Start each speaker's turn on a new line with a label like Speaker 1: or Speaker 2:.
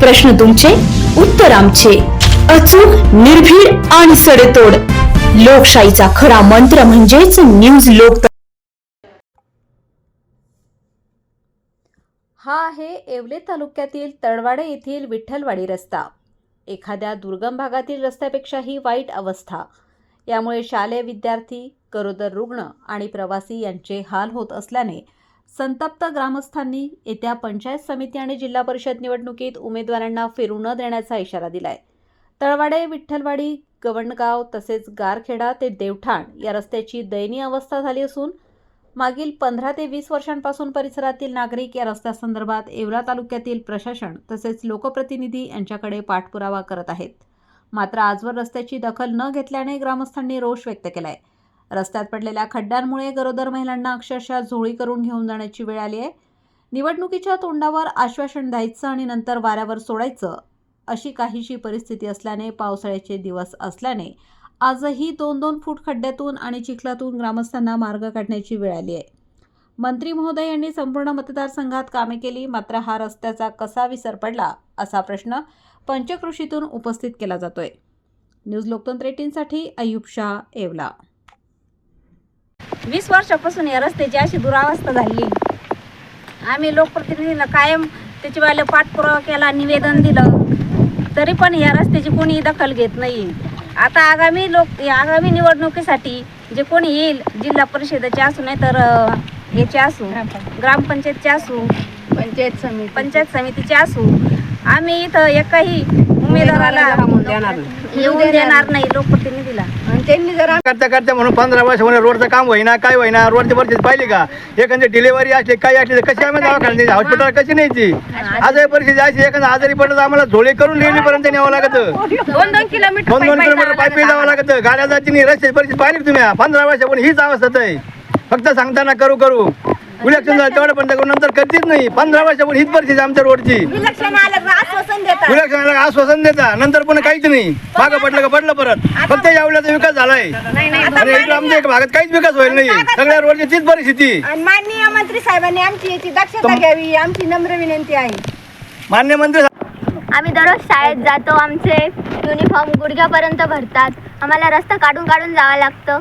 Speaker 1: प्रश्न तुमचे उत्तर आमचे. अचूक निर्भीड आणि सडेतोड. लोकशाहीचा खरा मंत्र म्हणजेच न्यूज लोक
Speaker 2: हा आहे येवले तालुक्यातील तळवाडे येथील विठ्ठलवाडी रस्ता. एखाद्या दुर्गम भागातील रस्त्यापेक्षाही वाईट अवस्था. यामुळे शालेय विद्यार्थी गरोदर रुग्ण आणि प्रवासी यांचे हाल होत असल्याने संतप्त ग्रामस्थांनी येत्या पंचायत समिती आणि जिल्हा परिषद निवडणुकीत उमेदवारांना फिरू न देण्याचा इशारा दिलाय. तळवाडे विठ्ठलवाडी गवणगाव तसेच गारखेडा ते देवठाण या रस्त्याची दयनीय अवस्था झाली असून मागील पंधरा ते वीस वर्षांपासून परिसरातील नागरिक या रस्त्यासंदर्भात येवला तालुक्यातील प्रशासन तसेच लोकप्रतिनिधी यांच्याकडे पाठपुरावा करत आहेत. मात्र आजवर रस्त्याची दखल न घेतल्याने ग्रामस्थांनी रोष व्यक्त केला आहे रस्त्यात पडलेल्या खड्ड्यांमुळे गरोदर महिलांना अक्षरशः झोळी करून घेऊन जाण्याची वेळ आली आहे. निवडणुकीच्या तोंडावर आश्वासन द्यायचं आणि नंतर वाऱ्यावर सोडायचं अशी काहीशी परिस्थिती असल्याने पावसाळ्याचे दिवस असल्याने आजही दोन दोन फूट खड्ड्यातून आणि चिखलातून ग्रामस्थांना मार्ग काढण्याची वेळ आली आहे. मंत्री महोदय यांनी संपूर्ण मतदारसंघात कामे केली मात्र हा रस्त्याचा कसा विसर पडला असा प्रश्न पंचकृषीतून उपस्थित केला जातोय. न्यूज लोकतंत्र एटीनसाठी अयुब शाह येवला.
Speaker 3: वीस वर्षापासून या रस्त्याची अशी दुरावस्था झाली. आम्ही लोकप्रतिनिधीला कायम त्याची वाले पाठपुरावा केला निवेदन दिलं. तरी पण या रस्त्याची कोणी दखल घेत नाही. आता आगामी लोक या आगामी निवडणुकीसाठी जे कोणी येईल जिल्हा परिषदेचे असू नाही तर याचे असू ग्रामपंचायतचे असू
Speaker 4: पंचायत समिती.
Speaker 3: पंचायत समितीचे असू आम्ही इथं एकाही उमेदवाराला येऊन देणार नाही. लोकप्रतिनिधीला
Speaker 4: आणि त्यांनी जर
Speaker 5: करता करता म्हणून पंधरा वर्ष म्हणून रोडचं काम होईना काय होईना रोडची परिस्थिती पाहिली का? एखादी डिलिव्हरी असली काय असली तर कशी आम्ही दवाखान्यात हॉस्पिटल कशी न्यायची? आजारी. परिस्थिती अशी एखादा आजारी पडलं तर आम्हाला झोळे करून लेणीपर्यंत न्यावं लागतं.
Speaker 3: दोन दोन किलोमीटर
Speaker 5: दोन दोन
Speaker 3: पायी
Speaker 5: किलोमीटर
Speaker 3: जावं
Speaker 5: पायपी जावं लागतं. गाड्या जाती नाही रस्त्याची परिस्थिती पाहिली का तुम्ही? पंधरा वर्षापूर्वी हीच अवस्था आहे. फक्त सांगताना करू करू. इलेक्शन झालं तेवढं पण करू नंतर करतीच नाही. पंधरा वर्षापूर्वी हीच परिस्थिती आमच्या रोडची.
Speaker 3: इलेक्शन आलं आश्वासन देतात
Speaker 5: इलेक्शनला आश्वासन देता. नंतर पण काहीच नाही. मागं पडलं का पडलं परत. फक्त यावल्याचा विकास झालाय. आणि इकडे आमच्या एका भागात काहीच विकास होईल नाही. सगळ्या रोडची तीच परिस्थिती.
Speaker 4: आणि माननीय मंत्री साहेबांनी आमची याची दक्षता घ्यावी आमची नम्र विनंती आहे.
Speaker 5: मान्य मंत्री
Speaker 6: आम्ही दररोज शाळेत जातो आमचे युनिफॉर्म गुडघ्यापर्यंत भरतात. आम्हाला रस्ता काढून काढून जावं लागतं.